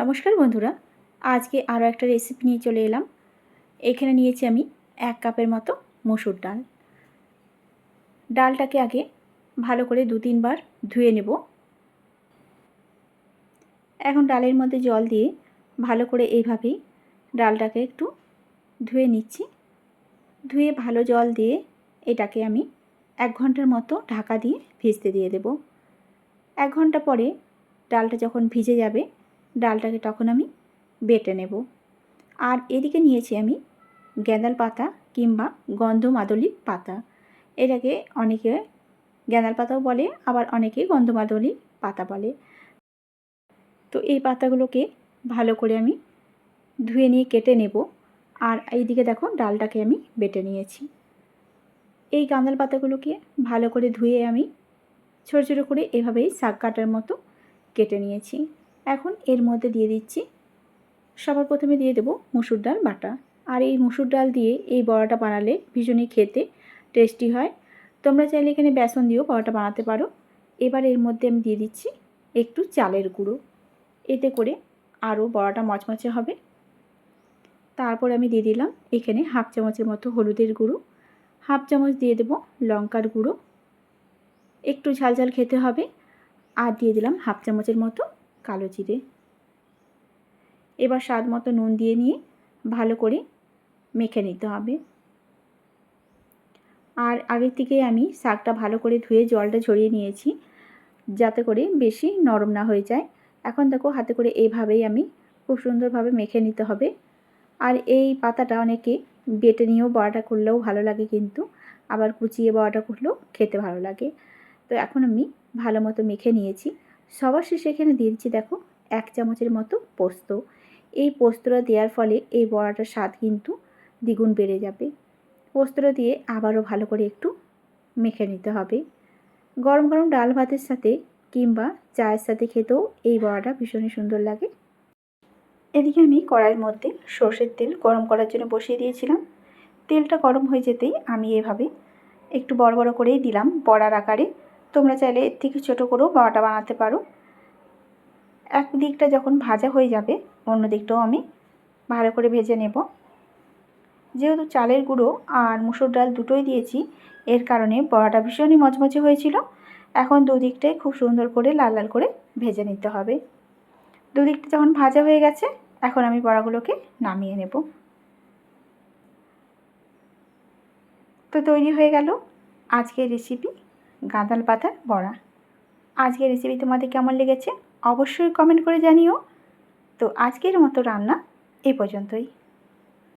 নমস্কার বন্ধুরা, আজকে আরও একটা রেসিপি নিয়ে চলে এলাম। এখানে নিয়েছি আমি এক কাপের মতো মসুর ডাল। ডালটাকে আগে ভালো করে দু তিনবার ধুয়ে নেব। এখন ডালের মধ্যে জল দিয়ে ভালো করে এইভাবেই ডালটাকে একটু ধুয়ে নিচ্ছি। ধুয়ে ভালো জল দিয়ে এটাকে আমি এক ঘণ্টার মতো ঢাকা দিয়ে ভিজতে দিয়ে দেব। এক ঘণ্টা পরে ডালটা যখন ভিজে যাবে ডালটাকে তখন আমি বেটে নেব। আর এদিকে নিয়েছি আমি গ্যাঁদাল পাতা কিংবা গন্ধমাদলি পাতা। এটাকে অনেকে গ্যাঁদাল পাতাও বলে, আবার অনেকে গন্ধমাদলি পাতা বলে। তো এই পাতাগুলোকে ভালো করে আমি ধুয়ে নিয়ে কেটে নেব। আর এইদিকে দেখো ডালটাকে আমি বেটে নিয়েছি। এই গাঁদাল পাতাগুলোকে ভালো করে ধুয়ে আমি ছোটো ছোটো করে এভাবেই শাক কাটার মতো কেটে নিয়েছি। এখন এর মধ্যে দিয়ে দিচ্ছি। সবার প্রথমে দিয়ে দেবো মুসুর ডাল বাটা। আর এই মুসুর ডাল দিয়ে এই বড়াটা বানালে ভীষণই খেতে টেস্টি হয়। তোমরা চাইলে এখানে বেসন দিয়েও বড়াটা বানাতে পারো। এবার এর মধ্যে আমি দিয়ে দিচ্ছি একটু চালের গুঁড়ো। এতে করে আরও বড়াটা মচমচে হবে। তারপর আমি দিয়ে দিলাম এখানে হাফ চামচের মতো হলুদের গুঁড়ো। হাফ চামচ দিয়ে দেবো লঙ্কার গুঁড়ো। একটু ঝাল ঝাল খেতে হবে। আর দিয়ে দিলাম হাফ চামচের মতো কালো জিরে। এবার স্বাদ মতো নুন দিয়ে নিয়ে ভালো করে মেখে নিতে হবে। আর আগের থেকে আমি শাকটা ভালো করে ধুয়ে জলটা ঝরিয়ে নিয়েছি, যাতে করে বেশি নরম না হয়ে যায়। এখন দেখো হাতে করে এইভাবেই আমি খুব সুন্দরভাবে মেখে নিতে হবে। আর এই পাতাটা অনেকে বেটে নিয়েও বড়াটা করলেও ভালো লাগে কিন্তু, আবার কুচিয়ে বড়াটা করলেও খেতে ভালো লাগে। তো এখন আমি ভালো মতো মেখে নিয়েছি। সবার শেষে এখানে দিয়ে দিচ্ছি, দেখো, এক চামচের মতো পোস্ত। এই পোস্তটা দেওয়ার ফলে এই বড়াটার স্বাদ কিন্তু দ্বিগুণ বেড়ে যাবে। পোস্তটা দিয়ে আবারও ভালো করে একটু মেখে নিতে হবে। গরম গরম ডাল ভাতের সাথে কিংবা চায়ের সাথে খেতেও এই বড়াটা ভীষণই সুন্দর লাগে। এদিকে আমি কড়াইয়ের মধ্যে সর্ষের তেল গরম করার জন্য বসিয়ে দিয়েছিলাম। তেলটা গরম হয়ে যেতেই আমি এভাবে একটু বড় বড় করেই দিলাম বড়ার আকারে। তোমরা চাইলে এর থেকে ছোটো করেও বড়াটা বানাতে পারো। এক দিকটা যখন ভাজা হয়ে যাবে, অন্য দিকটাও আমি ভালো করে ভেজে নেব। যেহেতু চালের গুঁড়ো আর মুসুর ডাল দুটোই দিয়েছি, এর কারণে বড়াটা ভীষণই মচমচে হয়েছিল। এখন দুদিকটাই খুব সুন্দর করে লাল লাল করে ভেজে নিতে হবে। দুদিকটা যখন ভাজা হয়ে গেছে, এখন আমি বড়াগুলোকে নামিয়ে নেব। তো তৈরি হয়ে গেল আজকের রেসিপি গাঁদাল পাতার বড়া। আজকের রেসিপি তোমাদের কেমন লেগেছে? অবশ্যই কমেন্ট করে জানিও। তো আজকের মতো রান্না এ পর্যন্তই।